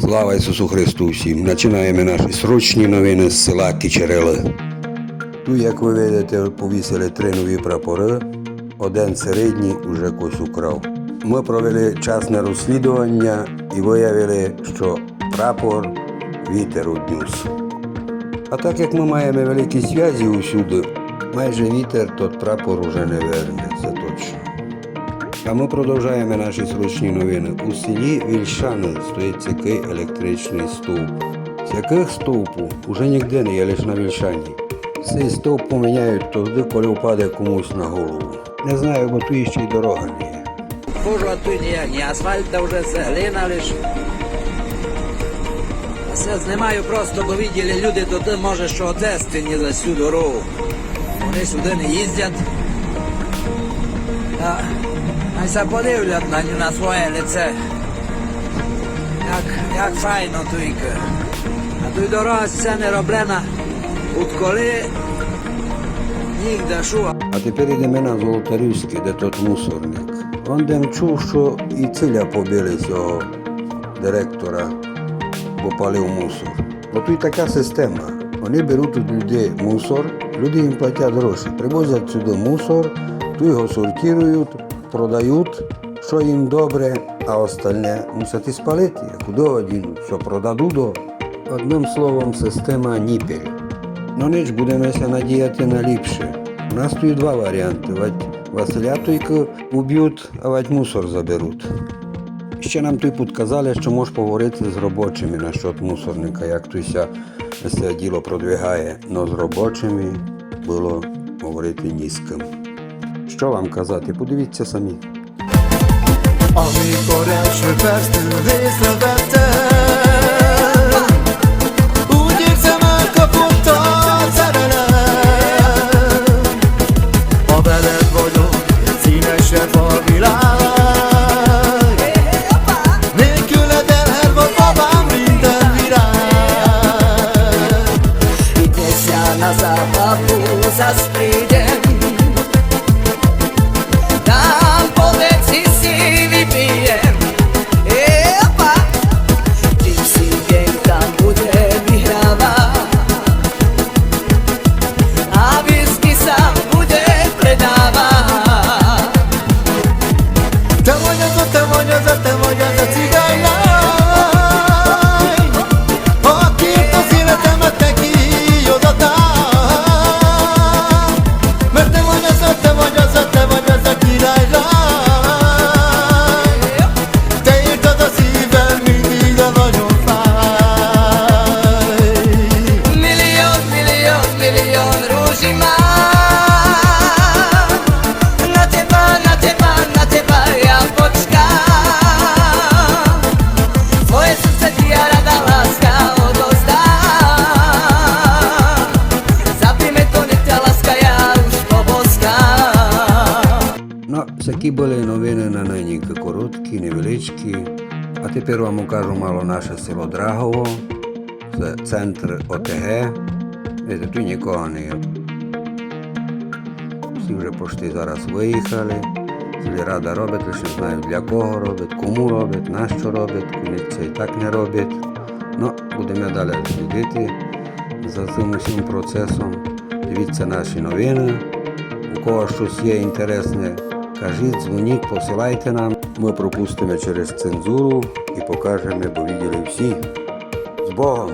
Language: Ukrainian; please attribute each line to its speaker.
Speaker 1: Слава Ісусу Христу всім! Починаємо наші срочні новини з села Кічерели. Тут, як ви видите, повісили три нові прапори. Один середній уже когось украв. Ми провели часне розслідування і виявили, що прапор вітер однюс. А так як ми маємо великі зв'язі усюди, майже вітер тот прапор уже не верне, це точно. А ми продовжуємо наші срочні новини. У селі Вільшани стоїть такий електричний стовп. З яких стовпу уже ніде не є лише на Вільшані. Цей стовп поміняють тоді, коли впаде комусь на голову. Не знаю, бо тут ще й дорога не є.
Speaker 2: Божу, а тут ніяк, ні асфальта вже все, глина лиш. Все знімаю просто, бо виділи люди, то ти може, що ответственні за всю дорогу. Вони сюди не їздять. Та, Хай се подивлять на, на своє лице. Як, як файно туйка. А тут дорога все не роблена. От коли нігде шуа.
Speaker 1: А тепер йдемо на Золотарівське, де тот мусорник. Он дем чув, що і циля побили цього директора, бо палив мусор. Бо тут така система. Вони беруть від людей мусор, люди їм платять гроші, привозять сюди мусор, тут його сортують, продають, що їм добре, а остальне мусять і спалити. Куди одінуть, що продадуть. Одним словом, система ніпель. Ну ніч будемося надіяти на ліпше. У нас тут два варіанти. Василя тільки уб'ють, а вать мусор заберуть. Ще нам тут підказали, що можеш поговорити з робочими насчет мусорника, як це діло продвигає. Но з робочими було говорити ні з ким. Що вам казати? Подивіться самі.
Speaker 3: Amikor első perctől észrevettem Úgy
Speaker 1: Ну, такі були новини на нині короткі, невеличкі. А тепер вам покажу мало наше село Драгово. Це центр ОТГ. Видите, тут нікого не є. Всі вже пошти зараз виїхали. Сільрада робить, лише не знаю для кого робить, кому робить, на що робить, коли це і так не робить. Ну, будемо далі слідити за цим усім процесом. Дивіться наші новини. У кого щось є інтересне, кажіть, дзвоніть, посилайте нам. Ми пропустимо через цензуру і покажемо, бо відділи всі. З Богом!